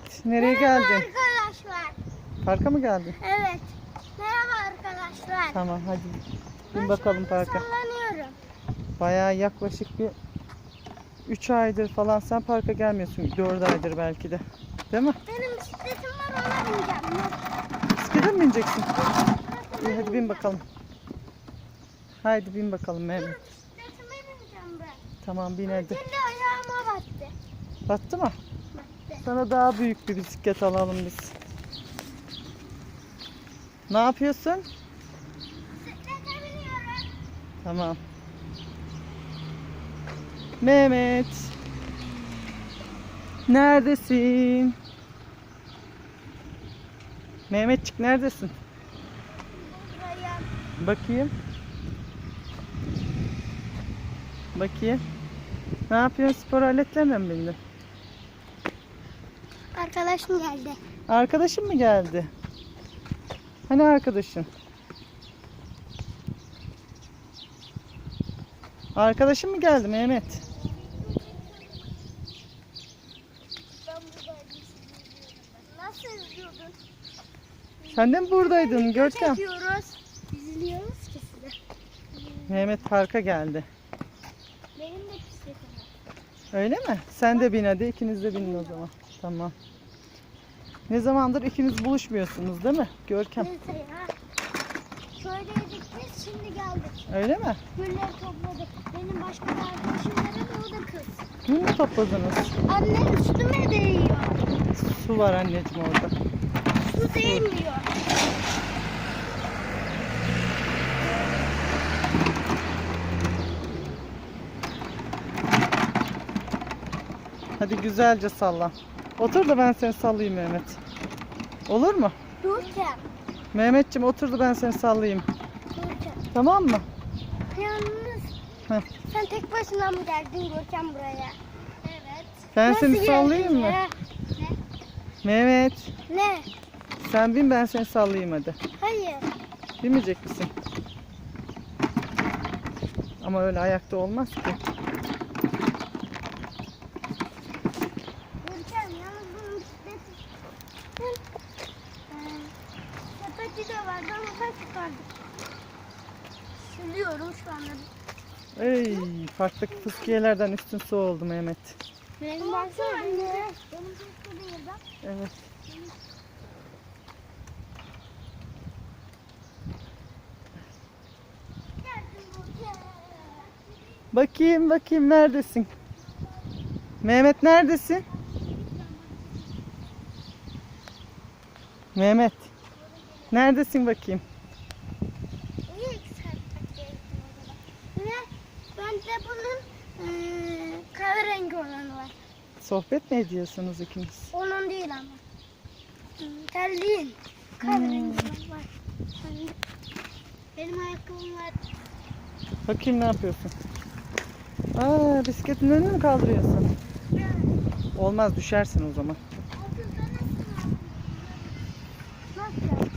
Mehmet nereye Merhaba geldin? arkadaşlar. Parka mı geldin? Evet. Merhaba arkadaşlar. Tamam hadi. Bin şu bakalım anda parka. sallanıyorum. Bayağı yaklaşık bir 3 aydır falan sen parka gelmiyorsun. 4 aydır belki de. Değil mi? Benim bisikletim var ona bineceğim. Bisiklete mi bineceksin? İyi hadi bin bakalım. Haydi bin bakalım Mehmet. Bisikletime bineceğim ben. Tamam bin hadi. Şimdi ayağıma battı. Battı mı? Sana daha büyük bir bisiklet alalım biz. Ne yapıyorsun? Bisiklete biniyorum. Tamam. Mehmet. Neredesin? Mehmetçik neredesin? Buradayım. Bakayım. Bakayım. Ne yapıyorsun? Spor aletlerine mi bindin? Arkadaşım geldi. Arkadaşın mı geldi? Hani arkadaşın? Arkadaşın mı geldi Mehmet? Nasıl izliyordun? Sen de mi buradaydın Görkem? Çekiyoruz. İzliyoruz ki sizi. Mehmet parka geldi. Benim de bisikletim var. Öyle mi? Sen de bin hadi. ikiniz de binin o zaman. Tamam. Ne zamandır ikiniz buluşmuyorsunuz değil mi? Görkem. Neyse ya. Şöyleydik biz şimdi geldik. Öyle mi? Gülleri topladık. Benim başka bir arkadaşım var ama o da kız. Gül mü topladınız? Anne üstüme değiyor. Su var anneciğim orada. Su değmiyor. Hadi güzelce salla. Otur da ben seni sallayayım Mehmet. Olur mu? Durken. Mehmetciğim otur da ben seni sallayayım. Durken. Tamam mı? Yalnız Heh. sen tek başına mı geldin Görkem buraya? Evet. Ben Nasıl seni geldin sallayayım mı? ya? Mehmet Ne? sen bin ben seni sallayayım hadi. Hayır. Binmeyecek misin? Ama öyle ayakta olmaz ki. Görkem yalnız bunun bisikleti. Ee, sepeti de çıkardım. Sürüyorum şu anda. Ey farklı fıskiyelerden üstün su oldu Mehmet. Benim baksana anne. Benim değil bak. Evet. Bakayım bakayım neredesin? Mehmet neredesin? Mehmet. Neredesin bakayım? De bunun ıı, kahverengi olanı var. Sohbet mi ediyorsunuz ikiniz? Onun değil ama. Hmm, terliğin. Kahverengi hmm. olanı var. Hani benim ayakkabım var. Bakayım ne yapıyorsun? Aa, bisikletin önünü mü kaldırıyorsun? Olmaz düşersin o zaman. Nasıl?